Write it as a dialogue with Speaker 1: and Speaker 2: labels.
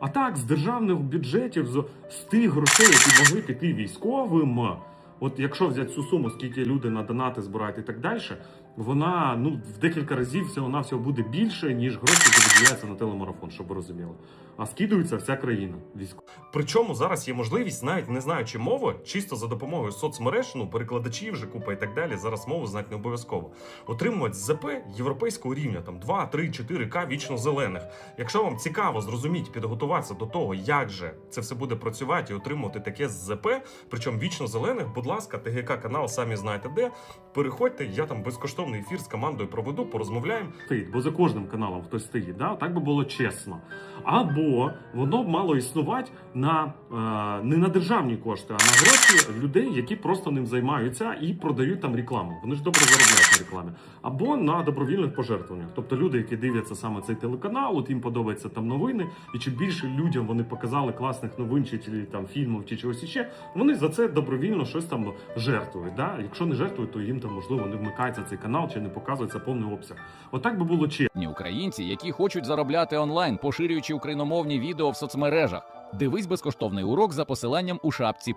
Speaker 1: А так, з державних бюджетів, з, тих грошей, які могли піти військовим, от якщо взяти цю суму, скільки люди на донати збирають і так далі, вона ну в декілька разів всього на всього буде більше, ніж гроші, які виділяються на телемарафон, щоб ви розуміли. А скидується вся країна військова.
Speaker 2: Причому зараз є можливість, навіть не знаючи мови, чисто за допомогою соцмереж, ну перекладачів вже купа і так далі. Зараз мову знати не обов'язково. Отримувати ЗП європейського рівня, там 2, 3, 4К вічно зелених. Якщо вам цікаво зрозуміти, підготуватися до того, як же це все буде працювати і отримувати таке ЗП, причому вічно зелених, будь ласка, ТГК канал, самі знаєте де. Переходьте, я там безкоштовний ефір з командою проведу, порозмовляємо.
Speaker 1: стоїть, бо за кожним каналом хтось стоїть. Да? Так би було чесно. Або воно б мало існувати на е, не на державні кошти, а на гроші людей, які просто ним займаються і продають там рекламу. Вони ж добре заробляють на рекламі. Або на добровільних пожертвуваннях. Тобто люди, які дивляться саме цей телеканал, от їм подобаються там новини, і чим більше людям вони показали класних новин чи, там фільмів чи чогось іще, вони за це добровільно щось там жертвують. Да? Якщо не жертвують, то їм там можливо не вмикається цей канал чи не показується повний обсяг. Отак би було
Speaker 3: чи українці, які хочуть заробляти онлайн, поширюючи україномовні відео в соцмережах. Дивись безкоштовний урок за посиланням у шапці